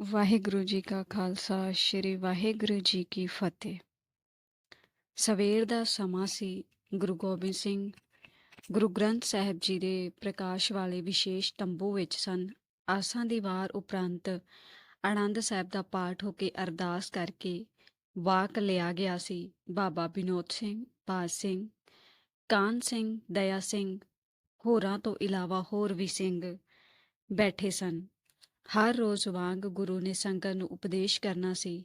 ਵਾਹਿਗੁਰੂ ਜੀ ਕਾ ਖਾਲਸਾ, ਸ੍ਰੀ ਵਾਹਿਗੁਰੂ ਜੀ ਕੀ ਫਤਿਹ। ਸਵੇਰ ਦਾ ਸਮਾਂ ਸੀ ਗੁਰੂ ਗੋਬਿੰਦ ਸਿੰਘ। ਗੁਰੂ ਗ੍ਰੰਥ ਸਾਹਿਬ ਜੀ ਦੇ ਪ੍ਰਕਾਸ਼ ਵਾਲੇ ਵਿਸ਼ੇਸ਼ ਤੰਬੂ ਵਿੱਚ ਸਨ। ਆਸਾਂ ਦੀ ਵਾਰ ਉਪਰੰਤ ਆਨੰਦ ਸਾਹਿਬ ਦਾ ਪਾਠ ਹੋ ਕੇ ਅਰਦਾਸ ਕਰਕੇ ਵਾਕ ਲਿਆ ਗਿਆ ਸੀ। ਬਾਬਾ ਬਿਨੋਦ ਸਿੰਘ, ਬਾਜ ਸਿੰਘ, ਕਾਨ ਸਿੰਘ, ਦਇਆ ਸਿੰਘ, ਹੋਰਾਂ ਤੋਂ ਇਲਾਵਾ ਹੋਰ ਵੀ ਸਿੰਘ ਬੈਠੇ ਸਨ। ਹਰ ਰੋਜ਼ ਵਾਂਗ ਗੁਰੂ ਨੇ ਸੰਗਤ ਨੂੰ ਉਪਦੇਸ਼ ਕਰਨਾ ਸੀ।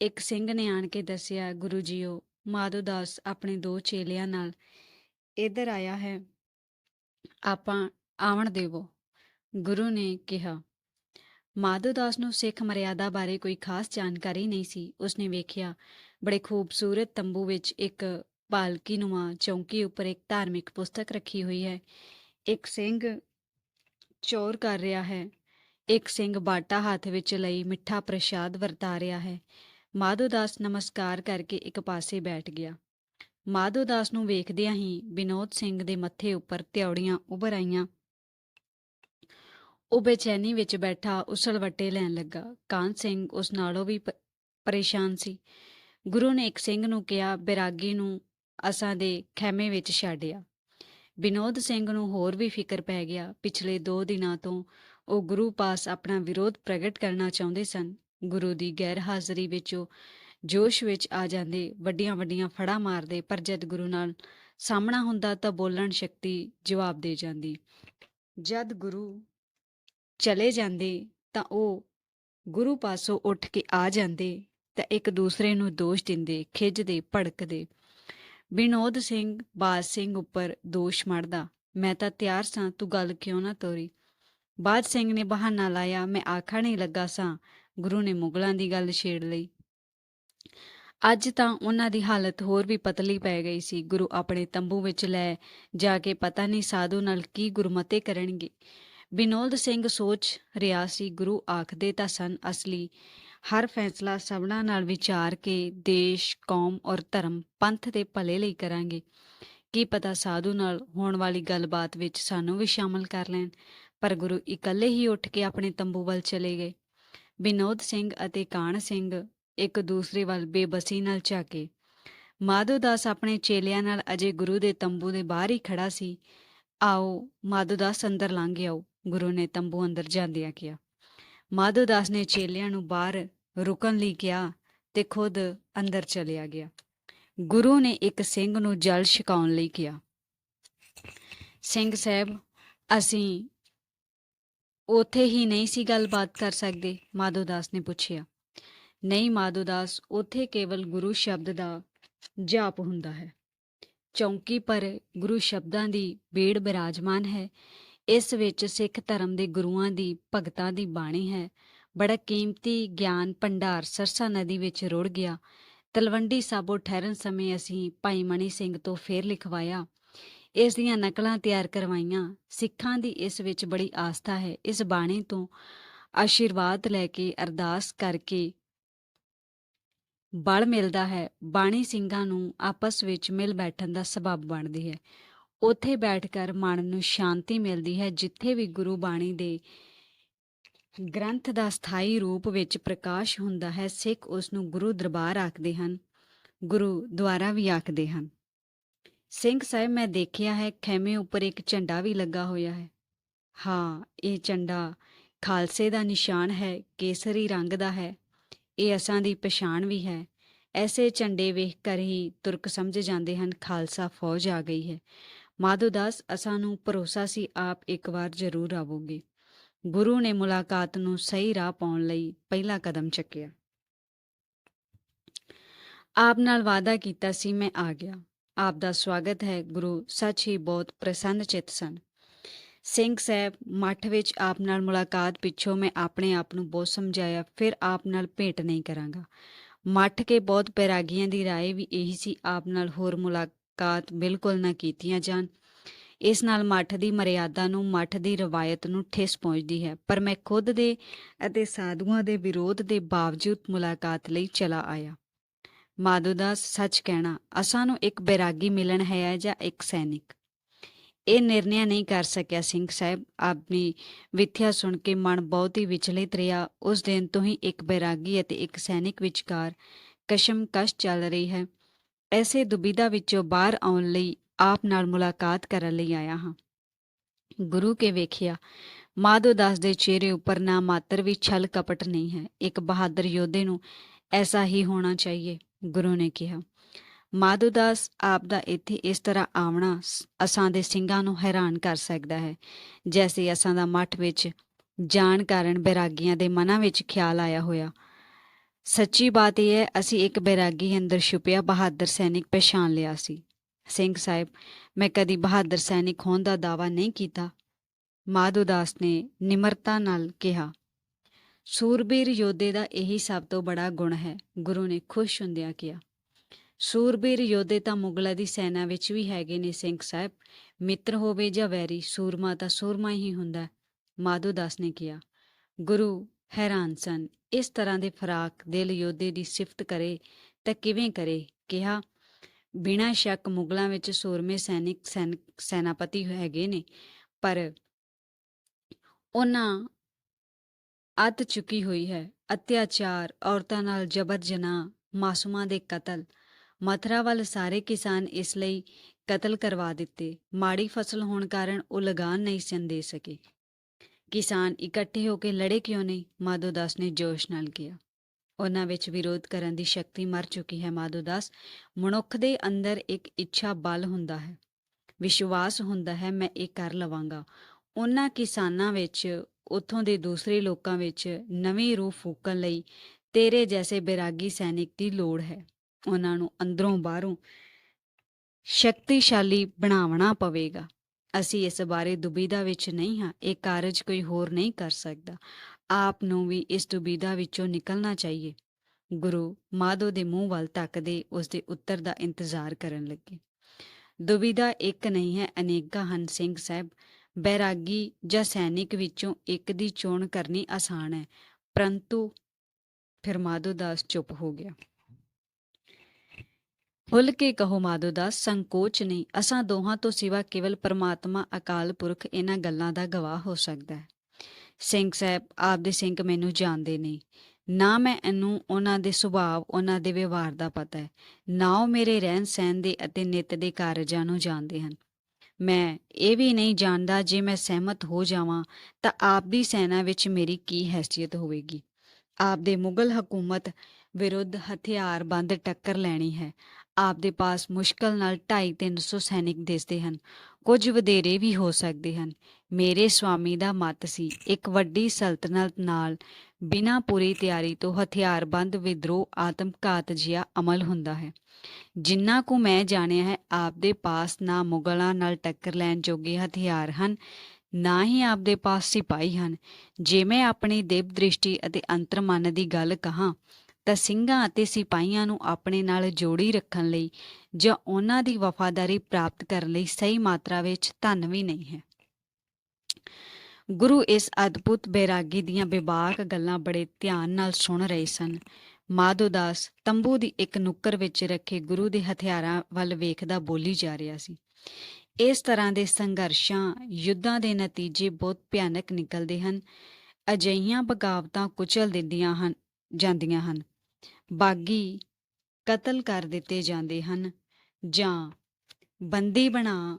ਇੱਕ ਸਿੰਘ ਨੇ ਆਣ ਕੇ ਦੱਸਿਆ, ਗੁਰੂ ਜੀਓ ਮਾਧੋਦਾਸ ਆਪਣੇ ਦੋ ਚੇਲਿਆਂ ਨਾਲ ਇੱਧਰ ਆਇਆ ਹੈ। ਆਪਾਂ ਆਵਣ ਦੇਵੋ। ਗੁਰੂ ਨੇ ਕਿਹਾ। ਮਾਧੋ ਦਾਸ ਨੂੰ ਸਿੱਖ ਮਰਿਆਦਾ ਬਾਰੇ ਕੋਈ ਖਾਸ ਜਾਣਕਾਰੀ ਨਹੀਂ ਸੀ। ਉਸਨੇ ਵੇਖਿਆ, ਬੜੇ ਖੂਬਸੂਰਤ ਤੰਬੂ ਵਿੱਚ ਇੱਕ ਪਾਲਕੀ ਨੁਮਾ ਚੌਂਕੀ ਉੱਪਰ ਇੱਕ ਧਾਰਮਿਕ ਪੁਸਤਕ ਰੱਖੀ ਹੋਈ ਹੈ। ਇੱਕ ਸਿੰਘ ਚੋਰ ਕਰ ਰਿਹਾ ਹੈ। ਇੱਕ ਸਿੰਘ ਬਾਟਾ ਹੱਥ ਵਿੱਚ ਲਈ ਮਿੱਠਾ ਪ੍ਰਸ਼ਾਦ ਵਰਤਾ ਰਿਹਾ ਹੈ। ਮਾਧੋਦਾਸ ਨਮਸਕਾਰ ਕਰਕੇ ਇੱਕ ਪਾਸੇ ਬੈਠ ਗਿਆ। ਮਾਧੋਦਾਸ ਨੂੰ ਵੇਖਦਿਆਂ ਹੀ ਵਿਨੋਦ ਸਿੰਘ ਦੇ ਮੱਥੇ ਉੱਪਰ ਤਿਉੜੀਆਂ ਉੱਭਰ ਆਈਆਂ। ਉਹ ਬੇਚੈਨੀ ਵਿੱਚ ਬੈਠਾ ਉਸਲਵੱਟੇ ਲੈਣ ਲੱਗਾ। ਕਾਨ ਸਿੰਘ ਉਸ ਨਾਲੋਂ ਵੀ ਪਰੇਸ਼ਾਨ ਸੀ। ਗੁਰੂ ਨੇ ਇੱਕ ਸਿੰਘ ਨੂੰ ਕਿਹਾ, ਬਿਰਾਗੀ ਨੂੰ ਅਸਾਂ ਦੇ ਖੈਮੇ ਵਿੱਚ ਛੱਡਿਆ ਵਿਨੋਦ ਸਿੰਘ ਨੂੰ ਹੋਰ ਵੀ ਫਿਕਰ ਪੈ ਗਿਆ। ਪਿਛਲੇ 2 ਦਿਨਾਂ ਤੋਂ ਉਹ ਗੁਰੂ ਪਾਸ ਆਪਣਾ ਵਿਰੋਧ ਪ੍ਰਗਟ ਕਰਨਾ ਚਾਹੁੰਦੇ ਸਨ। ਗੁਰੂ ਦੀ ਗੈਰ ਹਾਜ਼ਰੀ ਵਿੱਚ ਉਹ ਜੋਸ਼ ਵਿੱਚ ਆ ਜਾਂਦੇ, ਵੱਡੀਆਂ ਵੱਡੀਆਂ ਫੜਾ ਮਾਰਦੇ, ਪਰ ਜਦ ਗੁਰੂ ਨਾਲ ਸਾਹਮਣਾ ਹੁੰਦਾ ਤਾਂ ਬੋਲਣ ਸ਼ਕਤੀ ਜਵਾਬ ਦੇ ਜਾਂਦੀ। ਜਦ ਗੁਰੂ ਚਲੇ ਜਾਂਦੇ ਤਾਂ ਉਹ ਗੁਰੂ ਪਾਸੋਂ ਉੱਠ ਕੇ ਆ ਜਾਂਦੇ ਤਾਂ ਇੱਕ ਦੂਸਰੇ ਨੂੰ ਦੋਸ਼ ਦਿੰਦੇ ਖਿੱਚਦੇ ਭੜਕਦੇ। ਵਿਨੋਦ ਸਿੰਘ, ਬਾਜ ਸਿੰਘ ਉੱਪਰ ਦੋਸ਼ ਮੜਦਾ, ਮੈਂ ਤਾਂ ਤਿਆਰ ਸਾਂ, ਤੂੰ ਗੱਲ ਕਿਉਂ ਨਾ ਤੋਰੀ? ਬਾਜ ਸਿੰਘ ਨੇ ਬਹਾਨਾ ਲਾਇਆ, ਮੈਂ ਆਖਾ ਨਹੀਂ ਲੱਗਾ ਸਾਂ, ਗੁਰੂ ਨੇ ਮੁਗਲਾਂ ਦੀ ਗੱਲ ਛੇੜ ਲਈ। ਅੱਜ ਤਾਂ ਉਹਨਾਂ ਦੀ ਹਾਲਤ ਹੋਰ ਵੀ ਪਤਲੀ ਪੈ ਗਈ ਸੀ। ਗੁਰੂ ਆਪਣੇ ਤੰਬੂ ਵਿੱਚ ਲੈ ਜਾ ਕੇ ਪਤਾ ਨਹੀਂ ਸਾਧੂ ਨਾਲ ਕੀ ਗੁਰਮਤੇ ਕਰਨਗੇ। ਵਿਨੋਦ ਸਿੰਘ ਸੋਚ ਰਿਹਾ ਸੀ, ਗੁਰੂ ਆਖਦੇ ਤਾਂ ਸਨ ਅਸਲੀ। ਹਰ ਫੈਸਲਾ ਸਭਨਾਂ ਨਾਲ ਵਿਚਾਰ ਕੇ ਦੇਸ਼, ਕੌਮ ਔਰ ਧਰਮ ਪੰਥ ਦੇ ਭਲੇ ਲਈ ਕਰਾਂਗੇ। ਕੀ ਪਤਾ ਸਾਧੂ ਨਾਲ ਹੋਣ ਵਾਲੀ ਗੱਲਬਾਤ ਵਿੱਚ ਸਾਨੂੰ ਵੀ ਸ਼ਾਮਲ ਕਰ ਲੈਣ। ਪਰ ਗੁਰੂ ਇਕੱਲੇ ਹੀ ਉੱਠ ਕੇ ਆਪਣੇ ਤੰਬੂ ਵੱਲ ਚਲੇ ਗਏ। ਵਿਨੋਦ ਸਿੰਘ ਅਤੇ ਕਾਨ ਸਿੰਘ ਇੱਕ ਦੂਸਰੇ ਵੱਲ ਬੇਬਸੀ ਨਾਲ ਝਾਕੇ। ਮਾਧੋਦਾਸ ਆਪਣੇ ਚੇਲਿਆਂ ਨਾਲ ਅਜੇ ਗੁਰੂ ਦੇ ਤੰਬੂ ਦੇ ਬਾਹਰ ਹੀ ਖੜਾ ਸੀ। ਆਓ ਮਾਧੋ ਦਾਸ ਅੰਦਰ ਲੰਘ ਆਓ, ਗੁਰੂ ਨੇ ਤੰਬੂ ਅੰਦਰ ਜਾਂਦਿਆਂ ਕਿਹਾ। ਮਾਧੋ ਦਾਸ ਨੇ ਚੇਲਿਆਂ ਨੂੰ ਬਾਹਰ ਰੁਕਣ ਲਈ ਕਿਹਾ ਤੇ ਖੁਦ ਅੰਦਰ ਚਲਿਆ ਗਿਆ। ਗੁਰੂ ਨੇ ਇੱਕ ਸਿੰਘ ਨੂੰ ਜਲ ਛਕਾਉਣ ਲਈ ਕਿਹਾ। ਸਿੰਘ ਸਾਹਿਬ, ਅਸੀਂ ਉੱਥੇ ਹੀ ਨਹੀਂ ਸੀ ਗੱਲਬਾਤ ਕਰ ਸਕਦੇ ਮਾਧੋਦਾਸ ਨੇ ਪੁੱਛਿਆ। ਨਹੀਂ ਮਾਧੋਦਾਸ ਉੱਥੇ ਕੇਵਲ ਗੁਰੂ ਸ਼ਬਦ ਦਾ ਜਾਪ ਹੁੰਦਾ ਹੈ। ਚੌਂਕੀ ਪਰ ਗੁਰੂ ਸ਼ਬਦਾਂ ਦੀ ਬੇੜ ਬਿਰਾਜਮਾਨ ਹੈ। ਇਸ ਵਿੱਚ ਸਿੱਖ ਧਰਮ ਦੇ ਗੁਰੂਆਂ ਦੀ, ਭਗਤਾਂ ਦੀ ਬਾਣੀ ਹੈ। ਬੜਾ ਕੀਮਤੀ ਗਿਆਨ ਭੰਡਾਰ ਸਰਸਾ ਨਦੀ ਵਿੱਚ ਰੁੜ ਗਿਆ। ਤਲਵੰਡੀ ਸਾਬੋ ਠਹਿਰਨ ਸਮੇਂ ਅਸੀਂ ਭਾਈ ਮਣੀ ਸਿੰਘ ਤੋਂ ਫੇਰ ਲਿਖਵਾਇਆ ਇਸ ਦੀਆਂ ਨਕਲਾਂ ਤਿਆਰ ਕਰਵਾਈਆਂ। ਸਿੱਖਾਂ ਦੀ ਇਸ ਵਿੱਚ ਬੜੀ ਆਸਥਾ ਹੈ। ਇਸ ਬਾਣੀ ਤੋਂ ਆਸ਼ੀਰਵਾਦ ਲੈ ਕੇ, ਅਰਦਾਸ ਕਰਕੇ ਬਲ ਮਿਲਦਾ ਹੈ। ਬਾਣੀ ਸਿੰਘਾਂ ਨੂੰ ਆਪਸ ਵਿੱਚ ਮਿਲ ਬੈਠਣ ਦਾ ਸਬਬ ਬਣਦੀ ਹੈ। ਉੱਥੇ ਬੈਠ ਕਰ ਮਨ ਨੂੰ ਸ਼ਾਂਤੀ ਮਿਲਦੀ ਹੈ, ਜਿੱਥੇ ਵੀ ਗੁਰੂ ਬਾਣੀ ਦੇ ਗ੍ਰੰਥ ਦਾ ਸਥਾਈ ਰੂਪ ਵਿੱਚ ਪ੍ਰਕਾਸ਼ ਹੁੰਦਾ ਹੈ, ਸਿੱਖ ਉਸ ਨੂੰ ਗੁਰੂ ਦਰਬਾਰ ਆਖਦੇ ਹਨ ਗੁਰੂ ਦੁਆਰਾ ਵੀ ਆਖਦੇ ਹਨ। ਸਿੰਘ ਸਾਹਿਬ, ਮੈਂ ਦੇਖਿਆ ਹੈ ਖੈਮੇ ਉੱਪਰ ਇੱਕ ਝੰਡਾ ਵੀ ਲੱਗਾ ਹੋਇਆ ਹੈ। ਹਾਂ, ਇਹ ਝੰਡਾ ਖਾਲਸੇ ਦਾ ਨਿਸ਼ਾਨ ਹੈ, ਕੇਸਰੀ ਰੰਗ ਦਾ ਹੈ। ਇਹ ਅਸਾਂ ਦੀ ਪਛਾਣ ਵੀ ਹੈ। ਐਸੇ ਝੰਡੇ ਵੇਖ ਕਰ ਹੀ ਤੁਰਕ ਸਮਝ ਜਾਂਦੇ ਹਨ, ਖਾਲਸਾ ਫੌਜ ਆ ਗਈ ਹੈ। ਮਾਧੋਦਾਸ ਅਸਾਂ ਨੂੰ ਭਰੋਸਾ ਸੀ, ਆਪ ਇੱਕ ਵਾਰ ਜ਼ਰੂਰ ਆਵੋਗੇ। ਗੁਰੂ ਨੇ ਮੁਲਾਕਾਤ ਨੂੰ ਸਹੀ ਰਾਹ ਪਾਉਣ ਲਈ ਪਹਿਲਾ ਕਦਮ ਚੱਕਿਆ। ਆਪ ਨਾਲ ਵਾਅਦਾ ਕੀਤਾ ਸੀ, ਮੈਂ ਆ ਗਿਆ। ਆਪ ਦਾ ਸਵਾਗਤ ਹੈ ਗੁਰੂ ਸੱਚ ਹੀ ਬਹੁਤ ਪ੍ਰਸੰਨ ਚਿੱਤ ਸਨ ਸਿੰਘ ਸਾਹਿਬ ਮੱਠ ਵਿੱਚ ਆਪ ਨਾਲ ਮੁਲਾਕਾਤ ਪਿੱਛੋਂ ਮੈਂ ਆਪਣੇ ਆਪ ਨੂੰ ਬਹੁਤ ਸਮਝਾਇਆ ਫਿਰ ਆਪ ਨਾਲ ਭੇਟ ਨਹੀਂ ਕਰਾਂਗਾ ਮੱਠ ਕੇ ਬਹੁਤ ਪੈਰਾਗੀਆਂ ਦੀ رائے ਵੀ ਇਹੀ ਸੀ ਆਪ ਨਾਲ ਹੋਰ ਮੁਲਾਕਾਤ ਬਿਲਕੁਲ ਨਾ ਕੀਤੀਆਂ ਜਾਣ ਇਸ ਨਾਲ ਮੱਠ ਦੀ ਮਰਿਆਦਾ ਨੂੰ ਮੱਠ ਦੀ ਰਵਾਇਤ ਨੂੰ ਠੇਸ ਪਹੁੰਚਦੀ ਹੈ ਪਰ ਮੈਂ ਖੁਦ ਦੇ ਅਤੇ ਸਾਧੂਆਂ ਦੇ ਵਿਰੋਧ ਦੇ ਬਾਵਜੂਦ ਮੁਲਾਕਾਤ ਲਈ ਚਲਾ ਆਇਆ ਮਾਧੋਦਾਸ ਸੱਚ ਕਹਿਣਾ, ਅਸਾਂ ਨੂੰ ਇੱਕ ਬੈਰਾਗੀ ਮਿਲਣ ਹੈ ਜਾਂ ਇੱਕ ਸੈਨਿਕ? ਇਹ ਨਿਰਣੈ ਨਹੀਂ ਕਰ ਸਕਿਆ ਸਿੰਘ ਸਾਹਿਬ। ਆਪਣੀ ਵਿਥਿਆ ਸੁਣ ਕੇ ਮਨ ਬਹੁਤ ਹੀ ਵਿਚਲਿਤ ਰਿਹਾ। ਉਸ ਦਿਨ ਤੋਂ ਹੀ ਇੱਕ ਬੈਰਾਗੀ ਅਤੇ ਇੱਕ ਸੈਨਿਕ ਵਿਚਕਾਰ ਕਸ਼ਮਕਸ਼ ਚੱਲ ਰਹੀ ਹੈ। ਐਸੇ ਦੁਬਿਧਾ ਵਿੱਚੋਂ ਬਾਹਰ ਆਉਣ ਲਈ ਆਪ ਨਾਲ ਮੁਲਾਕਾਤ ਕਰਨ ਲਈ ਆਇਆ ਹਾਂ। ਗੁਰੂ ਕੇ ਵੇਖਿਆ, ਮਾਧੋ ਦਾਸ ਦੇ ਚਿਹਰੇ ਉੱਪਰ ਨਾ ਮਾਤਰ ਵੀ ਛਲ ਕਪਟ ਨਹੀਂ ਹੈ। ਇੱਕ ਬਹਾਦਰ ਯੋਧੇ ਨੂੰ ਐਸਾ ਹੀ ਹੋਣਾ ਚਾਹੀਏ। ਗੁਰੂ ਨੇ ਕਿਹਾ, ਮਾਧੋ ਦਾਸ ਆਪ ਦਾ ਇੱਥੇ ਇਸ ਤਰ੍ਹਾਂ ਆਵਣਾ ਅਸਾਂ ਦੇ ਸਿੰਘਾਂ ਨੂੰ ਹੈਰਾਨ ਕਰ ਸਕਦਾ ਹੈ। ਜੈਸੇ ਅਸਾਂ ਦਾ ਮੱਠ ਵਿੱਚ ਜਾਣ ਕਾਰਨ ਬੈਰਾਗੀਆਂ ਦੇ ਮਨਾਂ ਵਿੱਚ ਖਿਆਲ ਆਇਆ ਹੋਇਆ। ਸੱਚੀ ਬਾਤ ਇਹ ਹੈ, ਅਸੀਂ ਇੱਕ ਬੈਰਾਗੀ ਅੰਦਰ ਛੁਪਿਆ ਬਹਾਦਰ ਸੈਨਿਕ ਪਛਾਣ ਲਿਆ ਸੀ। ਸਿੰਘ ਸਾਹਿਬ, ਮੈਂ ਕਦੀ ਬਹਾਦਰ ਸੈਨਿਕ ਹੋਣ ਦਾ ਦਾਵਾ ਨਹੀਂ ਕੀਤਾ। ਮਾਧੋ ਦਾਸ ਨੇ ਨਿਮਰਤਾ ਨਾਲ ਕਿਹਾ ਸੂਰਬੀਰ ਯੋਧੇ ਦਾ ਇਹੀ ਸਭ ਤੋਂ ਬੜਾ ਗੁਣ ਹੈ। ਗੁਰੂ ਨੇ ਖੁਸ਼ ਹੁੰਦਿਆਂ ਕਿਹਾ, ਸੂਰਬੀਰ ਯੋਧੇ ਤਾਂ ਮੁਗਲਾਂ ਦੀ ਸੈਨਾ ਵਿੱਚ ਵੀ ਹੈਗੇ ਨੇ ਸਿੰਘ ਸਾਹਿਬ। ਮਿੱਤਰ ਹੋਵੇ ਜਾਂ ਵੈਰੀ, ਸੂਰਮਾ ਤਾਂ ਸੂਰਮਾ ਹੀ ਹੁੰਦਾ ਮਾਧੋ ਦਾਸ ਨੇ ਕਿਹਾ, ਗੁਰੂ, ਹੈਰਾਨ ਸਨ। ਇਸ ਤਰ੍ਹਾਂ ਦੇ ਫਰਾਕ ਦਿਲ ਯੋਧੇ ਦੀ ਸਿਫਤ ਕਰੇ ਤਾਂ ਕਿਵੇਂ ਕਰੇ? ਕਿਹਾ, ਬਿਨਾਂ ਸ਼ੱਕ ਮੁਗਲਾਂ ਵਿੱਚ ਸੂਰਮੇ ਸੈਨਿਕ ਸੈਨ- ਸੈਨਾਪਤੀ ਹੈਗੇ ਨੇ, ਪਰ ਉਹਨਾਂ ਅੱਤ ਚੁੱਕੀ ਹੋਈ ਹੈ। ਅਤਿਆਚਾਰ, ਔਰਤਾਂ ਨਾਲ ਜਬਰ ਜਨਾਹ, ਮਾਸੂਮਾਂ ਦੇ ਕਤਲ, ਮਥਰਾ ਵੱਲ ਸਾਰੇ ਕਿਸਾਨ ਇਸ ਲਈ ਕਤਲ ਕਰਵਾ ਦਿੱਤੇ। ਮਾੜੀ ਫਸਲ ਹੋਣ ਕਾਰਨ ਉਹ ਲਗਾਨ ਨਹੀਂ ਸਨ ਦੇ ਸਕੇ। ਕਿਸਾਨ ਇਕੱਠੇ ਹੋ ਕੇ ਲੜੇ ਕਿਉਂ ਨਹੀਂ? ਮਾਧੋ ਦਾਸ ਨੇ ਜੋਸ਼ ਨਾਲ ਕਿਹਾ। ਉਹਨਾਂ ਵਿੱਚ ਵਿਰੋਧ ਕਰਨ ਦੀ ਸ਼ਕਤੀ ਮਰ ਚੁੱਕੀ ਹੈ ਮਾਧੋ ਦਾਸ। ਮਨੁੱਖ ਦੇ ਅੰਦਰ ਇੱਕ ਇੱਛਾ ਬਲ ਹੁੰਦਾ ਹੈ। ਵਿਸ਼ਵਾਸ ਹੁੰਦਾ ਹੈ, ਮੈਂ ਇਹ ਕਰ ਲਵਾਂਗਾ। ਉਹਨਾਂ ਕਿਸਾਨਾਂ ਵਿੱਚ, ਉਥੋਂ ਦੇ ਦੂਸਰੇ ਲੋਕਾਂ ਵਿੱਚ ਨਵੀਂ ਰੂਹ ਫੂਕਣ ਲਈ ਤੇਰੇ ਜੈਸੇ ਬੈਰਾਗੀ ਸੈਨਿਕ ਦੀ ਲੋੜ ਹੈ। ਉਹਨਾਂ ਨੂੰ ਅੰਦਰੋਂ ਬਾਹਰੋਂ ਸ਼ਕਤੀਸ਼ਾਲੀ ਬਣਾਉਣਾ ਪਵੇਗਾ। ਅਸੀਂ ਇਸ ਬਾਰੇ ਦੁਬਿਧਾ ਵਿੱਚ ਨਹੀਂ ਹਾਂ, ਇਹ ਕਾਰਜ ਕੋਈ ਹੋਰ ਨਹੀਂ ਕਰ ਸਕਦਾ। ਆਪ ਨੂੰ ਵੀ ਇਸ ਦੁਬਿਧਾ ਵਿੱਚੋਂ ਨਿਕਲਣਾ ਚਾਹੀਏ। ਗੁਰੂ ਮਾਧੋ ਦੇ ਮੂੰਹ ਵੱਲ ਤੱਕਦੇ ਉਸ ਦੇ ਉੱਤਰ ਦਾ ਇੰਤਜ਼ਾਰ ਕਰਨ ਲੱਗੇ। ਦੁਬਿਧਾ ਇੱਕ ਨਹੀਂ ਹੈ, ਅਨੇਕਾਂ ਹਨ ਸਿੰਘ ਸਾਹਿਬ। ਬੈਰਾਗੀ ਜਾਂ ਸੈਨਿਕ ਵਿੱਚੋਂ ਇੱਕ ਦੀ ਚੋਣ ਕਰਨੀ ਆਸਾਨ ਹੈ। ਪਰੰਤੂ ਫਿਰ ਮਾਧੋ ਦਾਸ ਚੁੱਪ ਹੋ ਗਿਆ। ਖੁੱਲ ਕੇ ਕਹੋ ਮਾਧੋ ਦਾਸ ਸੰਕੋਚ ਨਹੀਂ। ਅਸਾਂ ਦੋਹਾਂ ਤੋਂ ਸਿਵਾ ਕੇਵਲ ਪਰਮਾਤਮਾ, ਅਕਾਲ ਪੁਰਖ ਇਹਨਾਂ ਗੱਲਾਂ ਦਾ ਗਵਾਹ ਹੋ ਸਕਦਾ ਹੈ। ਸਿੰਘ ਸਾਹਿਬ ਆਪਦੇ ਸਿੰਘ ਮੈਨੂੰ ਜਾਣਦੇ ਨਹੀਂ। ਨਾ ਮੈਂ ਇਹਨੂੰ ਉਹਨਾਂ ਦੇ ਸੁਭਾਅ, ਉਹਨਾਂ ਦੇ ਵਿਵਹਾਰ ਦਾ ਪਤਾ ਹੈ। ਨਾ ਉਹ ਮੇਰੇ ਰਹਿਣ ਸਹਿਣ ਦੇ ਅਤੇ ਨਿਤ ਦੇ ਕਾਰਜਾਂ ਨੂੰ ਜਾਣਦੇ ਹਨ। ਮੈਂ ਇਹ ਵੀ ਨਹੀਂ ਜਾਣਦਾ ਜੇ ਮੈਂ ਸਹਿਮਤ ਹੋ ਜਾਵਾਂ, ਤਾਂ ਆਪ ਦੀ ਸੈਨਾ ਵਿੱਚ ਮੇਰੀ ਕੀ ਹੈਸੀਅਤ ਹੋਵੇਗੀ? ਆਪ ਦੇ ਮੁਗਲ ਹਕੂਮਤ ਵਿਰੁੱਧ ਹਥਿਆਰਬੰਦ ਟੱਕਰ ਲੈਣੀ ਹੈ। ਆਪ ਦੇ ਪਾਸ ਮੁਸ਼ਕਲ ਨਾਲ 2.5-300 ਸੈਨਿਕ ਦਿਸਦੇ ਹਨ। ਕੁਝ ਵਧੇਰੇ ਵੀ ਹੋ ਸਕਦੇ ਹਨ। ਮੇਰੇ ਸਵਾਮੀ ਦਾ ਮਤ ਸੀ, ਇੱਕ ਵੱਡੀ ਸਲਤਨਤ ਨਾਲ ਬਿਨਾਂ ਪੂਰੀ ਤਿਆਰੀ ਤੋਂ ਹਥਿਆਰਬੰਦ ਵਿਦਰੋਹ ਆਤਮਘਾਤ ਜਿਹਾ ਅਮਲ ਹੁੰਦਾ ਹੈ। ਜਿੰਨਾ ਕੁ ਮੈਂ ਜਾਣਿਆ ਹੈ, ਆਪਦੇ ਪਾਸ ਨਾ ਮੁਗਲਾਂ ਨਾਲ ਟੱਕਰ ਲੈਣ ਜੋਗੇ ਹਥਿਆਰ ਹਨ, ਨਾ ਹੀ ਆਪਦੇ ਪਾਸ ਸਿਪਾਹੀ ਹਨ। ਜੇ ਮੈਂ ਆਪਣੀ ਦਿਵ ਦ੍ਰਿਸ਼ਟੀ ਅਤੇ ਅੰਤਰਮਨ ਦੀ ਗੱਲ ਕਹਾਂ, ਤਾਂ ਸਿੰਘਾਂ ਅਤੇ ਸਿਪਾਹੀਆਂ ਨੂੰ ਆਪਣੇ ਨਾਲ ਜੋੜੀ ਰੱਖਣ ਲਈ ਜਾਂ ਉਹਨਾਂ ਦੀ ਵਫਾਦਾਰੀ ਪ੍ਰਾਪਤ ਕਰਨ ਲਈ ਸਹੀ ਮਾਤਰਾ ਵਿੱਚ ਧਨ ਵੀ ਨਹੀਂ ਹੈ। ਗੁਰੂ ਇਸ ਅਦਭੁਤ ਬੈਰਾਗੀ ਦੀਆਂ ਬੇਬਾਕ ਗੱਲਾਂ ਬੜੇ ਧਿਆਨ ਨਾਲ ਸੁਣ ਰਹੇ ਸਨ। ਮਾਧੋ ਦਾਸ ਤੰਬੂ ਦੀ ਇੱਕ ਨੁੱਕਰ ਵਿੱਚ ਰੱਖੇ ਗੁਰੂ ਦੇ ਹਥਿਆਰਾਂ ਵੱਲ ਵੇਖਦਾ ਬੋਲੀ ਜਾ ਰਿਹਾ ਸੀ। ਇਸ ਤਰ੍ਹਾਂ ਦੇ ਸੰਘਰਸ਼ਾਂ ਯੁੱਧਾਂ ਦੇ ਨਤੀਜੇ ਬਹੁਤ ਭਿਆਨਕ ਨਿਕਲਦੇ ਹਨ। ਅਜਿਹੀਆਂ ਬਗਾਵਤਾਂ ਕੁਚਲ ਦਿੰਦੀਆਂ ਹਨ, ਜਾਂਦੀਆਂ ਹਨ। ਬਾਗੀ ਕਤਲ ਕਰ ਦਿੱਤੇ ਜਾਂਦੇ ਹਨ ਜਾਂ ਬੰਦੀ ਬਣਾ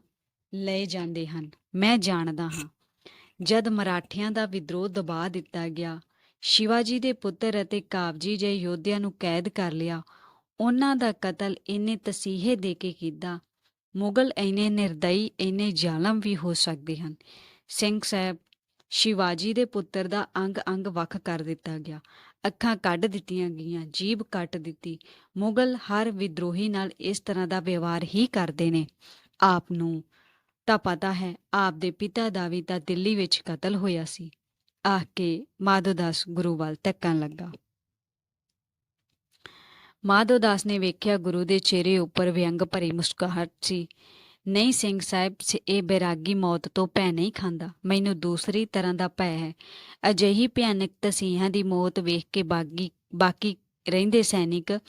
ਲਏ ਜਾਂਦੇ ਹਨ। ਮੈਂ ਜਾਣਦਾ ਹਾਂ। ਜਦ ਮਰਾਠਿਆਂ ਦਾ ਵਿਦਰੋਹ ਦਬਾ ਦਿੱਤਾ ਗਿਆ, ਸ਼ਿਵਾਜੀ ਦੇ ਪੁੱਤਰ ਅਤੇ ਕਾਬਜੀ ਜੇ ਯੋਧਿਆਂ ਨੂੰ ਕੈਦ ਕਰ ਲਿਆ, ਉਹਨਾਂ ਦਾ ਕਤਲ ਇੰਨੇ ਤਸੀਹੇ ਦੇ ਕੇ ਕੀਤਾ। ਮੁਗਲ ਇੰਨੇ ਨਿਰਦਈ, ਇੰਨੇ ਜ਼ਾਲਮ ਵੀ ਹੋ ਸਕਦੇ ਹਨ। ਸਿੰਘ ਸਾਹਿਬ, ਸ਼ਿਵਾਜੀ ਦੇ ਪੁੱਤਰ ਦਾ ਅੰਗ ਅੰਗ ਵੱਖ ਕਰ ਦਿੱਤਾ ਗਿਆ। ਅੱਖਾਂ ਕੱਢ ਦਿੱਤੀਆਂ ਗਈਆਂ, ਜੀਭ ਕੱਟ ਦਿੱਤੀ। ਮੁਗਲ ਹਰ ਵਿਦਰੋਹੀ ਨਾਲ ਇਸ ਤਰ੍ਹਾਂ ਦਾ ਵਿਵਹਾਰ ਹੀ ਕਰਦੇ ਨੇ। ਆਪ ਨੂੰ ਤਾਂ ਪਤਾ ਹੈ ਆਪ ਦੇ ਪਿਤਾ ਦਾ ਵੀ ਤਾਂ ਦਿੱਲੀ ਵਿੱਚ ਕਤਲ ਹੋਇਆ ਸੀ। ਆਖ ਕੇ ਮਾਧੋ ਦਾਸ ਗੁਰੂ ਵੱਲ ਤੱਕਣ ਲੱਗਾ। ਮਾਧੋ ਦਾਸ ਨੇ ਵੇਖਿਆ ਗੁਰੂ ਦੇ ਚਿਹਰੇ ਉੱਪਰ ਵਿਅੰਗ ਭਰੀ ਮੁਸਕਰਾਹਟ ਸੀ। ਨਹੀਂ ਸਿੰਘ ਸਾਹਿਬ ਇਹ ਬੈਰਾਗੀ ਮੌਤ ਤੋਂ ਭੈ ਨਹੀਂ ਖਾਂਦਾ। ਮੈਨੂੰ ਦੂਸਰੀ ਤਰ੍ਹਾਂ ਦਾ ਭੈ ਹੈ। ਅਜਿਹੀ ਭਿਆਨਕ ਤਸੀਹਾਂ ਦੀ ਮੌਤ ਵੇਖ ਕੇ ਬਾਗੀ, ਬਾਕੀ ਰਹਿੰਦੇ ਸੈਨਿਕ,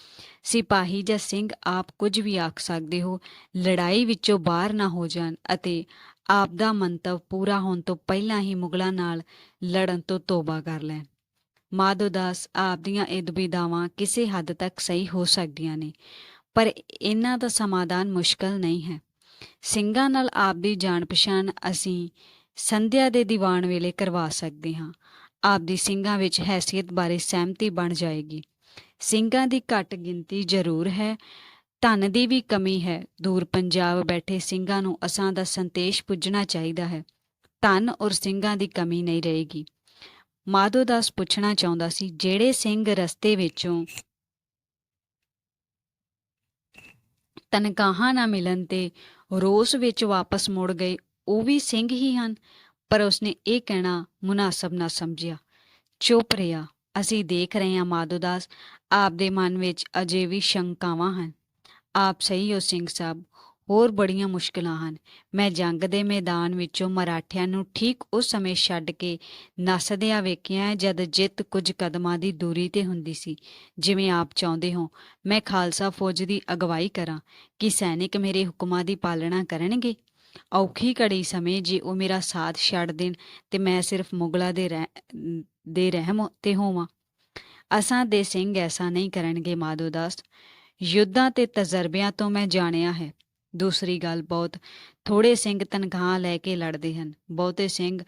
ਸਿਪਾਹੀ ਜਾਂ ਸਿੰਘ ਆਪ ਕੁਝ ਵੀ ਆਖ ਸਕਦੇ ਹੋ, ਲੜਾਈ ਵਿੱਚੋਂ ਬਾਹਰ ਨਾ ਹੋ ਜਾਣ ਅਤੇ ਆਪ ਦਾ ਮੰਤਵ ਪੂਰਾ ਹੋਣ ਤੋਂ ਪਹਿਲਾਂ ਹੀ ਮੁਗਲਾਂ ਨਾਲ ਲੜਨ ਤੋਂ ਤੋਬਾ ਕਰ ਲੈਣ। ਮਾਧੋਦਾਸ ਆਪ ਦੀਆਂ ਇਹ ਦੁਬਿਧਾਵਾਂ ਕਿਸੇ ਹੱਦ ਤੱਕ ਸਹੀ ਹੋ ਸਕਦੀਆਂ ਨੇ, ਪਰ ਇਹਨਾਂ ਦਾ ਸਮਾਧਾਨ ਮੁਸ਼ਕਲ ਨਹੀਂ ਹੈ। ਸਿੰਘਾਂ ਨਾਲ ਆਪ ਦੀ ਜਾਣ ਪਛਾਣ ਅਸੀਂ ਸੰਧਿਆ ਦੇ ਦੀਵਾਨ ਵੇਲੇ ਕਰਵਾ ਸਕਦੇ ਹਾਂ। ਆਪ ਦੀ ਸਿੰਘਾਂ ਵਿੱਚ ਹੈਸੀਅਤ ਬਾਰੇ ਸਹਿਮਤੀ ਬਣ ਜਾਏਗੀ। ਸਿੰਘਾਂ ਦੀ ਘੱਟ ਗਿਣਤੀ ਜ਼ਰੂਰ ਹੈ, ਧਨ ਦੀ ਵੀ ਕਮੀ ਹੈ। ਦੂਰ ਪੰਜਾਬ ਬੈਠੇ ਸਿੰਘਾਂ ਨੂੰ ਅਸਾਂ ਦਾ ਸੰਤੇਸ਼ ਪੁੱਜਣਾ ਚਾਹੀਦਾ ਹੈ। ਧਨ ਔਰ ਸਿੰਘਾਂ ਦੀ ਕਮੀ ਨਹੀਂ ਰਹੇਗੀ। ਮਾਧੋਦਾਸ ਪੁੱਛਣਾ ਚਾਹੁੰਦਾ ਸੀ, ਜਿਹੜੇ ਸਿੰਘ ਰਸਤੇ ਵਿੱਚੋਂ ਤਨਖਾਹਾਂ ਨਾ ਮਿਲਣ ਤੇ ਰੋਸ ਵਿੱਚ ਵਾਪਸ ਮੁੜ ਗਏ, ਉਹ ਵੀ ਸਿੰਘ ਹੀ ਹਨ, ਪਰ ਉਸਨੇ ਇਹ ਕਹਿਣਾ ਮੁਨਾਸਬ ਨਾ ਸਮਝਿਆ। ਚੁੱਪ ਰਿਹਾ। ਅਸੀਂ ਦੇਖ ਰਹੇ ਹਾਂ ਮਾਧੋਦਾਸ ਆਪ ਦੇ ਮਨ ਵਿੱਚ ਅਜੇ ਵੀ ਸ਼ੰਕਾਵਾਂ ਹਨ। ਆਪ ਸਹੀ ਹੋ ਸਿੰਘ ਸਾਹਿਬ, ਹੋਰ ਬੜੀਆਂ ਮੁਸ਼ਕਲਾਂ ਹਨ। ਮੈਂ ਜੰਗ ਦੇ ਮੈਦਾਨ ਵਿੱਚੋਂ ਮਰਾਠਿਆਂ ਨੂੰ ਠੀਕ ਉਸ ਸਮੇਂ ਛੱਡ ਕੇ ਨੱਸਦਿਆਂ ਵੇਖਿਆ ਜਦ ਜਿੱਤ ਕੁਝ ਕਦਮਾਂ ਦੀ ਦੂਰੀ ਤੇ ਹੁੰਦੀ ਸੀ। ਜਿਵੇਂ ਆਪ ਚਾਹੁੰਦੇ ਹੋ, ਮੈਂ ਖਾਲਸਾ ਫੌਜ ਦੀ ਅਗਵਾਈ ਕਰਾਂ, ਕਿ ਸੈਨਿਕ ਮੇਰੇ ਹੁਕਮਾਂ ਦੀ ਪਾਲਣਾ ਕਰਨਗੇ? ਔਖੀ ਘੜੀ ਸਮੇਂ ਜੇ ਉਹ ਮੇਰਾ ਸਾਥ ਛੱਡ ਦੇਣ ਤੇ ਮੈਂ ਸਿਰਫ ਮੁਗਲਾਂ ਦੇ ਰਹਿ, ਦੇ ਰਹਿਮ ਤੇ ਹੋਵਾਂ। ਅਸਾਂ ਦੇ ਸਿੰਘ ਐਸਾ ਨਹੀਂ ਕਰਨਗੇ ਮਾਧੋ ਦਾਸ। ਯੁੱਧਾਂ ਤੇ ਤਜਰਬਿਆਂ ਤੋਂ ਮੈਂ ਜਾਣਿਆ ਹੈ। ਦੂਸਰੀ ਗੱਲ ਬਹੁਤ ਥੋੜੇ ਸਿੰਘ ਤਨਖਾਹ ਲੈ ਕੇ ਲੜਦੇ ਹਨ। ਬਹੁਤੇ ਸਿੰਘ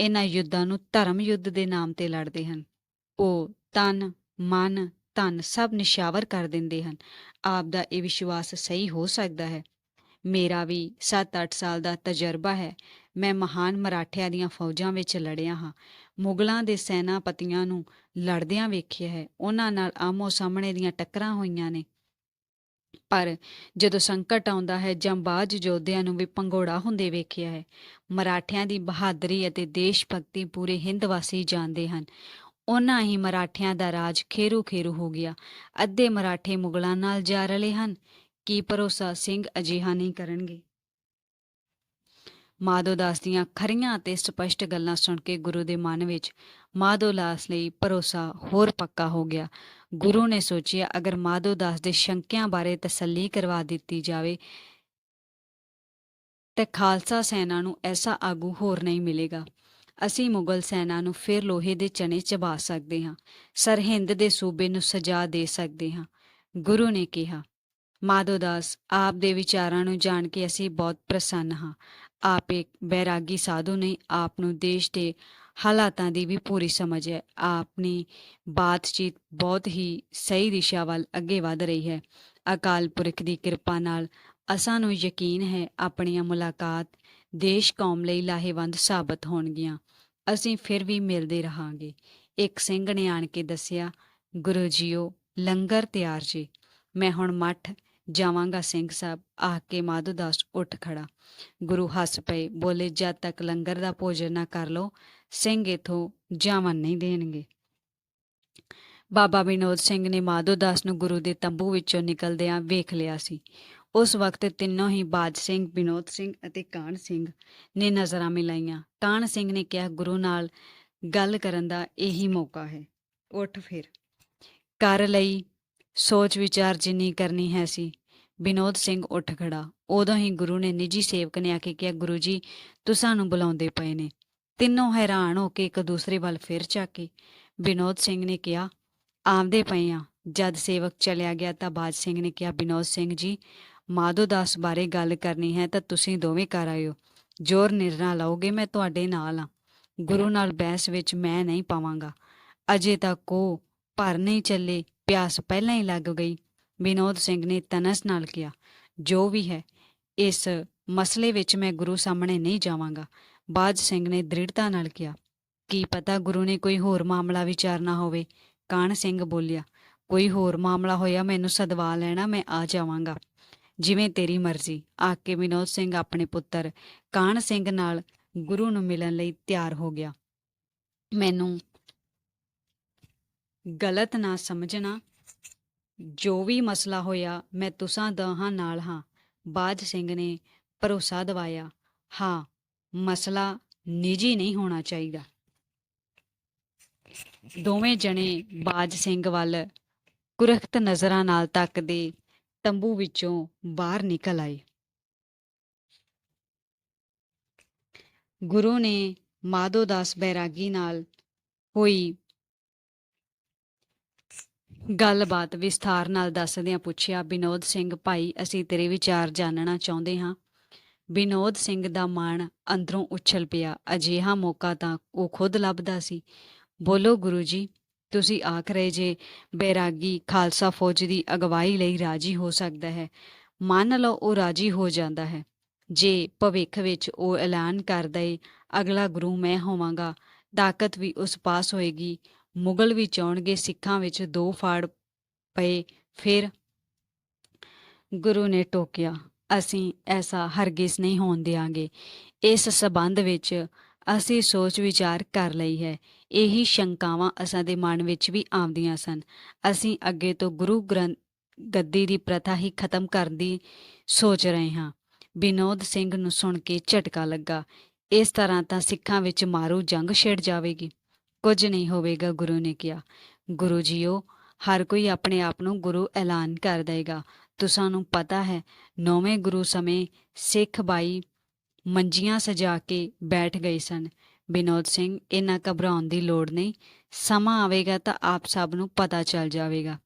ਇਹਨਾਂ ਯੁੱਧਾਂ ਨੂੰ ਧਰਮ ਯੁੱਧ ਦੇ ਨਾਮ ਤੇ ਲੜਦੇ ਹਨ। ਉਹ ਤਨ, ਮਨ, ਧਨ ਸਭ ਨਿਸ਼ਾਵਰ ਕਰ ਦਿੰਦੇ ਹਨ। ਆਪ ਦਾ ਇਹ ਵਿਸ਼ਵਾਸ ਸਹੀ ਹੋ ਸਕਦਾ ਹੈ। ਮੇਰਾ ਵੀ 7-8 ਸਾਲ ਦਾ ਤਜਰਬਾ ਹੈ। ਮੈਂ ਮਹਾਨ ਮਰਾਠਿਆਂ ਦੀਆਂ ਫੌਜਾਂ ਵਿੱਚ ਲੜਿਆ ਹਾਂ। ਮੁਗਲਾਂ ਦੇ ਸੈਨਾਪਤੀਆਂ ਨੂੰ ਲੜਦਿਆਂ ਵੇਖਿਆ ਹੈ। ਉਹਨਾਂ ਨਾਲ ਆਮੋ ਸਾਹਮਣੇ ਦੀਆਂ ਟੱਕਰਾਂ ਹੋਈਆਂ ਨੇ। ਪਰ ਜਦੋਂ ਸੰਕਟ ਆਉਂਦਾ ਹੈ ਜਾਂ ਬਾਜ ਯੋਧਿਆਂ ਨੂੰ ਵੀ ਪੰਗੋੜਾ ਹੁੰਦੇ ਵੇਖਿਆ ਹੈ, ਮਰਾਠਿਆਂ ਦੀ ਬਹਾਦਰੀ ਅਤੇ ਦੇਸ਼ ਭਗਤੀ ਪੂਰੇ ਹਿੰਦ ਵਾਸੀ ਜਾਣਦੇ ਹਨ। ਉਹਨਾਂ ਹੀ ਮਰਾਠਿਆਂ ਦਾ ਰਾਜ ਖੇਰੂ ਖੇਰੂ ਹੋ ਗਿਆ। ਅੱਧੇ ਮਰਾਠੇ ਮੁਗਲਾਂ ਨਾਲ ਜਾ ਰਲੇ ਹਨ। ਕੀ ਭਰੋਸਾ ਸਿੰਘ ਅਜਿਹਾ ਨਹੀਂ ਕਰਨਗੇ? ਮਾਧੋਦਾਸ ਦੀਆਂ ਖਰੀਆਂ ਅਤੇ ਸਪਸ਼ਟ ਗੱਲਾਂ ਸੁਣ ਕੇ ਗੁਰੂ ਦੇ ਮਨ ਵਿੱਚ ਮਾਧੋਦਾਸ ਲਈ ਭਰੋਸਾ ਹੋਰ ਪੱਕਾ ਹੋ ਗਿਆ। ਗੁਰੂ ਨੇ ਸੋਚਿਆ, ਅਗਰ ਮਾਧੋਦਾਸ ਦੇ ਸ਼ੰਕਿਆਂ ਬਾਰੇ ਤਸੱਲੀ ਕਰਵਾ ਦਿੱਤੀ ਜਾਵੇ ਤੇ ਖਾਲਸਾ ਸੈਨਾ ਨੂੰ ਐਸਾ ਆਗੂ ਹੋਰ ਨਹੀਂ ਮਿਲੇਗਾ। ਅਸੀਂ ਮੁਗਲ ਸੈਨਾ ਨੂੰ ਫਿਰ ਲੋਹੇ ਦੇ ਚਣੇ ਚਬਾ ਸਕਦੇ ਹਾਂ, ਸਰਹਿੰਦ ਦੇ ਸੂਬੇ ਨੂੰ ਸਜਾ ਦੇ ਸਕਦੇ ਹਾਂ, ਗੁਰੂ ਨੇ ਕਿਹਾ। ਮਾਧੋਦਾਸ ਆਪ ਦੇ ਵਿਚਾਰਾਂ ਨੂੰ ਜਾਣ ਕੇ ਅਸੀਂ ਬਹੁਤ ਪ੍ਰਸੰਨ ਹਾਂ। ਆਪ ਇੱਕ ਬੈਰਾਗੀ ਸਾਧੂ ਨੇ ਆਪ ਨੂੰ ਦੇਸ਼ ਦੇ ਹਾਲਾਤਾਂ ਦੀ ਵੀ ਪੂਰੀ ਸਮਝ ਹੈ। ਆਪਣੀ ਬਾਤਚੀਤ ਬਹੁਤ ਹੀ ਸਹੀ ਦਿਸ਼ਾ ਵੱਲ ਅੱਗੇ ਵਧ ਰਹੀ ਹੈ। ਅਕਾਲ ਪੁਰਖ ਦੀ ਕਿਰਪਾ ਨਾਲ ਅਸਾਂ ਨੂੰ ਯਕੀਨ ਹੈ ਆਪਣੀਆਂ ਮੁਲਾਕਾਤ ਦੇਸ਼ ਕੌਮ ਲਈ ਲਾਹੇਵੰਦ ਸਾਬਤ ਹੋਣਗੀਆਂ। ਅਸੀਂ ਫਿਰ ਵੀ ਮਿਲਦੇ ਰਹਾਂਗੇ। ਇੱਕ ਸਿੰਘ ਨੇ ਆਣ ਕੇ ਦੱਸਿਆ, ਗੁਰੂ ਜੀਓ, ਲੰਗਰ ਤਿਆਰ ਜੀ। ਮੈਂ ਹੁਣ ਮੱਠ ਜਾਵਾਂਗਾ ਸਿੰਘ ਸਾਹਿਬ। ਆਖ ਕੇ ਮਾਧੋ ਦਾਸ ਉੱਠ ਖੜਾ ਗੁਰੂ ਹੱਸ ਪਏ, ਬੋਲੇ, ਜਦ ਤੱਕ ਲੰਗਰ ਦਾ ਭੋਜਨ ਨਾ ਕਰ ਲੋ ਸਿੰਘ ਇਥੋਂ ਜਾਵਨ ਨਹੀਂ ਦੇਣਗੇ। ਬਾਬਾ ਵਿਨੋਦ ਸਿੰਘ ਨੇ ਮਾਧੋ ਦਾਸ ਨੂੰ ਗੁਰੂ ਦੇ ਤੰਬੂ ਵਿੱਚੋਂ ਨਿਕਲਦਿਆਂ ਵੇਖ ਲਿਆ ਸੀ। ਉਸ ਵਕਤ ਤਿੰਨੋਂ ਹੀ ਬਾਜ ਸਿੰਘ, ਵਿਨੋਦ ਸਿੰਘ ਅਤੇ ਕਾਨ ਸਿੰਘ ਨੇ ਨਜ਼ਰਾਂ ਮਿਲਾਈਆਂ। ਕਾਨ ਸਿੰਘ ਨੇ ਕਿਹਾ, ਗੁਰੂ ਨਾਲ ਗੱਲ ਕਰਨ ਦਾ ਇਹੀ ਮੌਕਾ ਹੈ। ਉੱਠ ਫਿਰ। ਕਰ ਲਈ। ਸੋਚ ਵਿਚਾਰ ਜਿੰਨੀ ਕਰਨੀ ਹੈ ਸੀ ਵਿਨੋਦ ਸਿੰਘ ਉੱਠ ਖੜਾ ਉਦੋਂ ਹੀ ਗੁਰੂ ਨੇ ਨਿੱਜੀ ਸੇਵਕ ਨੇ ਆ ਕੇ ਕਿਹਾ, ਗੁਰੂ ਜੀ, ਤੁਸਾਂ ਨੂੰ ਬੁਲਾਉਂਦੇ ਪਏ ਨੇ। ਤਿੰਨੋਂ ਹੈਰਾਨ ਹੋ ਕੇ ਇੱਕ ਦੂਸਰੇ ਵੱਲ ਫਿਰ ਝਾਕੇ। ਵਿਨੋਦ ਸਿੰਘ ਨੇ ਕਿਹਾ, ਆਉਂਦੇ ਪਏ ਆ। ਜਦ ਸੇਵਕ ਚਲਿਆ ਗਿਆ ਤਾਂ ਬਾਜ ਸਿੰਘ ਨੇ ਕਿਹਾ ਵਿਨੋਦ ਸਿੰਘ ਜੀ, ਮਾਧੋ ਦਾਸ ਬਾਰੇ ਗੱਲ ਕਰਨੀ ਹੈ ਤਾਂ ਤੁਸੀਂ ਦੋਵੇਂ ਕਰ ਆਇਓ। ਜੋਰ ਨਿਰਣਾ ਲਾਓਗੇ, ਮੈਂ ਤੁਹਾਡੇ ਨਾਲ ਆ। ਗੁਰੂ ਨਾਲ ਬਹਿਸ ਵਿੱਚ ਮੈਂ ਨਹੀਂ ਪਾਵਾਂਗਾ। ਅਜੇ ਤੱਕ ਉਹ ਭਰ ਨਹੀਂ ਚੱਲੇ, ਪਿਆਸ ਪਹਿਲਾਂ ਹੀ ਲੱਗ ਗਈ। ਵਿਨੋਦ ਸਿੰਘ ਨੇ ਤਨਸ ਨਾਲ ਕਿਹਾ, ਜੋ ਵੀ ਹੈ, ਇਸ ਮਸਲੇ ਵਿੱਚ ਮੈਂ ਗੁਰੂ ਸਾਹਮਣੇ ਨਹੀਂ ਜਾਵਾਂਗਾ। ਬਾਜ ਸਿੰਘ ਨੇ ਦ੍ਰਿੜਤਾ ਨਾਲ ਕਿਹਾ, ਕੀ ਪਤਾ ਗੁਰੂ ਨੇ ਕੋਈ ਹੋਰ ਮਾਮਲਾ ਵਿਚਾਰਨਾ ਹੋਵੇ? ਕਾਨ ਸਿੰਘ ਬੋਲਿਆ, ਕੋਈ ਹੋਰ ਮਾਮਲਾ ਹੋਇਆ ਮੈਨੂੰ ਸਦਵਾ ਲੈਣਾ, ਮੈਂ ਆ ਜਾਵਾਂਗਾ। ਜਿਵੇਂ ਤੇਰੀ ਮਰਜ਼ੀ। ਆ ਕੇ ਵਿਨੋਦ ਸਿੰਘ ਆਪਣੇ ਪੁੱਤਰ ਕਾਨ ਸਿੰਘ ਨਾਲ ਗੁਰੂ ਨੂੰ ਮਿਲਣ ਲਈ ਤਿਆਰ ਹੋ ਗਿਆ। ਮੈਨੂੰ ਗਲਤ ਨਾ ਸਮਝਣਾ ਜੋ ਵੀ ਮਸਲਾ ਹੋਇਆ, ਮੈਂ ਤੁਸਾਂ ਦਹਾਂ ਨਾਲ ਹਾਂ। ਬਾਜ ਸਿੰਘ ਨੇ ਭਰੋਸਾ ਦਿਵਾਇਆ, ਹਾਂ, ਮਸਲਾ ਨਿੱਜੀ ਨਹੀਂ ਹੋਣਾ ਚਾਹੀਦਾ। ਦੋਵੇਂ ਜਣੇ ਬਾਜ ਸਿੰਘ ਵੱਲ ਕੁਰਖਤ ਨਜ਼ਰਾਂ ਨਾਲ ਤੱਕਦੇ ਤੰਬੂ ਵਿੱਚੋਂ ਬਾਹਰ ਨਿਕਲ ਆਏ। ਗੁਰੂ ਨੇ ਮਾਧੋ ਦਾਸ ਬੈਰਾਗੀ ਨਾਲ ਹੋਈ ਗੱਲਬਾਤ ਵਿਸਥਾਰ ਨਾਲ ਦੱਸਦਿਆਂ ਪੁੱਛਿਆ ਵਿਨੋਦ ਸਿੰਘ ਭਾਈ, ਅਸੀਂ ਤੇਰੇ ਵਿਚਾਰ ਜਾਣਨਾ ਚਾਹੁੰਦੇ ਹਾਂ। ਵਿਨੋਦ ਸਿੰਘ ਦਾ ਮਨ ਅੰਦਰੋਂ ਉਛਲ ਪਿਆ। ਅਜਿਹਾ ਮੌਕਾ ਤਾਂ ਉਹ ਖੁਦ ਲੱਭਦਾ ਸੀ। ਬੋਲੋ ਗੁਰੂ ਜੀ, ਤੁਸੀਂ ਆਖ ਰਹੇ ਜੇ ਬੈਰਾਗੀ ਖਾਲਸਾ ਫੌਜ ਦੀ ਅਗਵਾਈ ਲਈ ਰਾਜੀ ਹੋ ਸਕਦਾ ਹੈ, ਮੰਨ ਲਓ ਉਹ ਰਾਜੀ ਹੋ ਜਾਂਦਾ ਹੈ। ਜੇ ਭਵਿੱਖ ਵਿੱਚ ਉਹ ਐਲਾਨ ਕਰਦਾ ਏ ਅਗਲਾ ਗੁਰੂ ਮੈਂ ਹੋਵਾਂਗਾ, ਤਾਕਤ ਵੀ ਉਸ ਪਾਸ ਹੋਏਗੀ। ਮੁਗਲ ਵੀ ਚਾਉਣਗੇ ਸਿੱਖਾਂ ਵਿੱਚ ਦੋ ਫਾੜ ਪਏ, ਫਿਰ ਗੁਰੂ ਨੇ ਟੋਕਿਆ, ਅਸੀਂ ਐਸਾ ਹਰਗਿਜ਼ ਨਹੀਂ ਹੋਣ ਦਿਆਂਗੇ। ਇਸ ਸਬੰਧ ਵਿੱਚ ਅਸੀਂ ਸੋਚ ਵਿਚਾਰ ਕਰ ਲਈ ਹੈ। ਇਹੀ ਸ਼ੰਕਾਵਾਂ ਅਸਾਂ ਦੇ ਮਨ ਵਿੱਚ ਵੀ ਆਉਂਦੀਆਂ ਸਨ। ਅਸੀਂ ਅੱਗੇ ਤੋਂ ਗੁਰੂ ਗ੍ਰੰਥ ਗੱਦੀ ਦੀ ਪ੍ਰਥਾ ਹੀ ਖਤਮ ਕਰਨ ਦੀ ਸੋਚ ਰਹੇ ਹਾਂ। ਵਿਨੋਦ ਸਿੰਘ ਨੂੰ ਸੁਣ ਕੇ ਝਟਕਾ ਲੱਗਾ। ਇਸ ਤਰ੍ਹਾਂ ਤਾਂ ਸਿੱਖਾਂ ਵਿੱਚ ਮਾਰੂ ਜੰਗ ਛਿੜ ਜਾਵੇਗੀ। ਕੁਝ ਨਹੀਂ ਹੋਵੇਗਾ, ਗੁਰੂ ਨੇ ਕਿਹਾ। ਗੁਰੂ ਜੀਓ, ਹਰ ਕੋਈ ਆਪਣੇ ਆਪ ਨੂੰ ਗੁਰੂ ਐਲਾਨ ਕਰ ਦੇਗਾ ਤੁਸਾਂ ਨੂੰ ਪਤਾ ਹੈ, ਨੌਵੇਂ ਗੁਰੂ ਸਮੇਂ ਸਿੱਖ ਬਾਈ ਮੰਜੀਆਂ ਸਜਾ ਕੇ ਬੈਠ ਗਏ ਸਨ। ਵਿਨੋਦ ਸਿੰਘ ਇਹਨਾਂ ਘਬਰਾਉਣ ਦੀ ਲੋੜ ਨਹੀਂ। ਸਮਾਂ ਆਵੇਗਾ ਤਾਂ ਆਪ ਸਭ ਨੂੰ ਪਤਾ ਚੱਲ ਜਾਵੇਗਾ।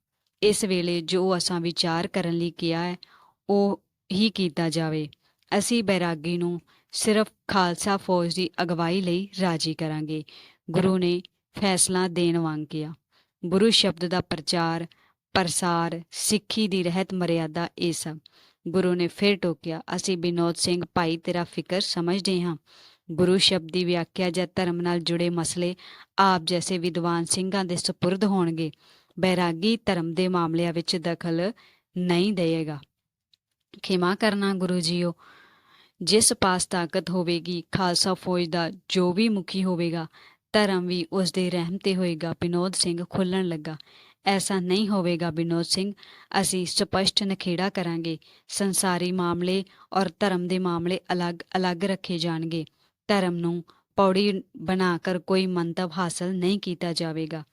ਇਸ ਵੇਲੇ ਜੋ ਅਸਾਂ ਵਿਚਾਰ ਕਰਨ ਲਈ ਕਿਹਾ ਹੈ, ਉਹ ਹੀ ਕੀਤਾ ਜਾਵੇ। ਅਸੀਂ ਬੈਰਾਗੀ ਨੂੰ ਸਿਰਫ ਖਾਲਸਾ ਫੌਜ ਦੀ ਅਗਵਾਈ ਲਈ ਰਾਜੀ ਕਰਾਂਗੇ। ਗੁਰੂ ਨੇ ਫੈਸਲਾ ਦੇਣ ਵਾਂਗ ਕਿਹਾ। ਗੁਰੂ ਸ਼ਬਦ ਦਾ ਪ੍ਰਚਾਰ, ਪ੍ਰਸਾਰ, ਸਿੱਖੀ ਦੀ ਰਹਿਤ ਮਰਿਆਦਾ, ਇਹ ਸਭ। ਗੁਰੂ ਨੇ ਫਿਰ ਟੋਕਿਆ, ਅਸੀਂ ਵਿਨੋਦ ਸਿੰਘ, ਭਾਈ ਤੇਰਾ ਫਿਕਰ ਸਮਝਦੇ ਹਾਂ। ਗੁਰੂ ਸ਼ਬਦ ਦੀ ਵਿਆਖਿਆ ਜਾਂ ਧਰਮ ਨਾਲ ਜੁੜੇ ਮਸਲੇ ਆਪ ਜੈਸੇ ਵਿਦਵਾਨ ਸਿੰਘਾਂ ਦੇ ਸਪੁਰਦ ਹੋਣਗੇ। ਬੈਰਾਗੀ ਧਰਮ ਦੇ ਮਾਮਲਿਆਂ ਵਿੱਚ ਦਖਲ ਨਹੀਂ ਦੇਵੇਗਾ ਖਿਮਾ ਕਰਨਾ ਗੁਰੂ ਜੀਓ ਜਿਸ ਪਾਸ ਤਾਕਤ ਹੋਵੇਗੀ, ਖਾਲਸਾ ਫੌਜ ਦਾ ਜੋ ਵੀ ਮੁਖੀ ਹੋਵੇਗਾ ਧਰਮ ਵੀ ਉਸ ਦੇ ਰਹਿਮ ਤੇ ਹੋਏਗਾ। ਵਿਨੋਦ ਸਿੰਘ ਖੁੱਲਣ ਲੱਗਾ। ਐਸਾ ਨਹੀਂ ਹੋਵੇਗਾ ਵਿਨੋਦ ਸਿੰਘ, ਅਸੀਂ ਸਪਸ਼ਟ ਨਖੇੜਾ ਕਰਾਂਗੇ। ਸੰਸਾਰੀ ਮਾਮਲੇ ਔਰ ਧਰਮ ਦੇ ਮਾਮਲੇ ਅਲੱਗ-ਅਲੱਗ ਰੱਖੇ ਜਾਣਗੇ। ਧਰਮ ਨੂੰ ਪੌੜੀ ਬਣਾ ਕਰ ਕੋਈ ਮੰਤਵ ਹਾਸਲ ਨਹੀਂ ਕੀਤਾ ਜਾਵੇਗਾ।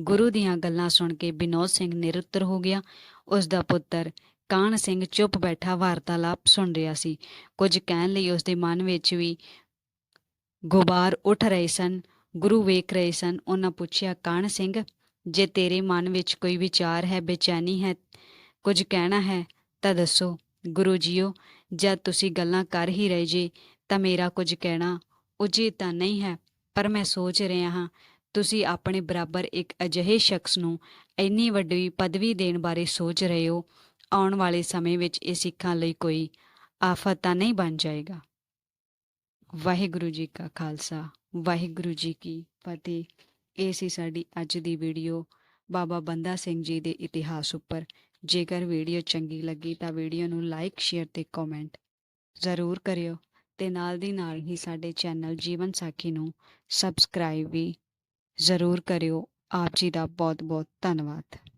ਗੁਰੂ ਦੀਆਂ ਗੱਲਾਂ ਸੁਣ ਕੇ ਬਿਨੋਦ ਸਿੰਘ ਨਿਰੁੱਤਰ ਹੋ ਗਿਆ। ਉਸ ਦਾ ਪੁੱਤਰ ਕਾਨ ਸਿੰਘ ਚੁੱਪ ਬੈਠਾ ਵਾਰਤਾਲਾਪ ਸੁਣ ਰਿਹਾ ਸੀ। ਕੁਝ ਕਹਿਣ ਲਈ ਉਸ ਦੇ ਮਨ ਵਿੱਚ ਵੀ ਗੁਬਾਰ ਉੱਠ ਰਹੇ ਸਨ। ਗੁਰੂ ਵੇਖ ਰਹੇ ਸਨ। ਉਹਨਾਂ ਪੁੱਛਿਆ ਕਾਨ ਸਿੰਘ, ਜੇ ਤੇਰੇ ਮਨ ਵਿੱਚ ਕੋਈ ਵਿਚਾਰ ਹੈ, ਬੇਚੈਨੀ ਹੈ, ਕੁਝ ਕਹਿਣਾ ਹੈ, ਤਾਂ ਦੱਸੋ। ਗੁਰੂ ਜੀਓ, ਜਦ ਤੁਸੀਂ ਗੱਲਾਂ ਕਰ ਹੀ ਰਹੇ ਜੇ, ਤਾਂ ਮੇਰਾ ਕੁਝ ਕਹਿਣਾ ਉਚਿਤ ਤਾਂ ਨਹੀਂ ਹੈ, ਪਰ ਮੈਂ ਸੋਚ ਰਿਹਾ ਹਾਂ, ਤੁਸੀਂ ਆਪਣੇ ਬਰਾਬਰ ਇੱਕ ਅਜਿਹੇ ਸ਼ਖਸ ਨੂੰ ਇੰਨੀ ਵੱਡੀ ਪਦਵੀ ਦੇਣ ਬਾਰੇ ਸੋਚ ਰਹੇ ਹੋ। ਆਉਣ ਵਾਲੇ ਸਮੇਂ ਵਿੱਚ ਇਹ ਸਿੱਖਾਂ ਲਈ ਕੋਈ ਆਫਤ ਤਾਂ ਨਹੀਂ ਬਣ ਜਾਏਗਾ। ਵਾਹਿਗੁਰੂ ਜੀ ਕਾ ਖਾਲਸਾ, ਵਾਹਿਗੁਰੂ ਜੀ ਕੀ ਫਤਿਹ। ਇਹ ਸੀ ਸਾਡੀ ਅੱਜ ਦੀ ਵੀਡੀਓ। ਬਾਬਾ ਬੰਦਾ ਸਿੰਘ ਜੀ ਦੇ ਇਤਿਹਾਸ ਉੱਪਰ। ਜੇਕਰ ਵੀਡੀਓ ਚੰਗੀ ਲੱਗੀ ਤਾਂ ਵੀਡੀਓ ਨੂੰ ਲਾਈਕ, ਸ਼ੇਅਰ ਤੇ ਕਮੈਂਟ ਜ਼ਰੂਰ ਕਰਿਓ। ਤੇ ਨਾਲ ਦੀ ਨਾਲ ਹੀ ਸਾਡੇ ਚੈਨਲ ਜੀਵਨ ਸਾਖੀ ਨੂੰ ਸਬਸਕ੍ਰਾਈਬ ਵੀ ਜ਼ਰੂਰ ਕਰਿਓ। ਆਪ ਜੀ ਦਾ ਬਹੁਤ ਬਹੁਤ ਧੰਨਵਾਦ।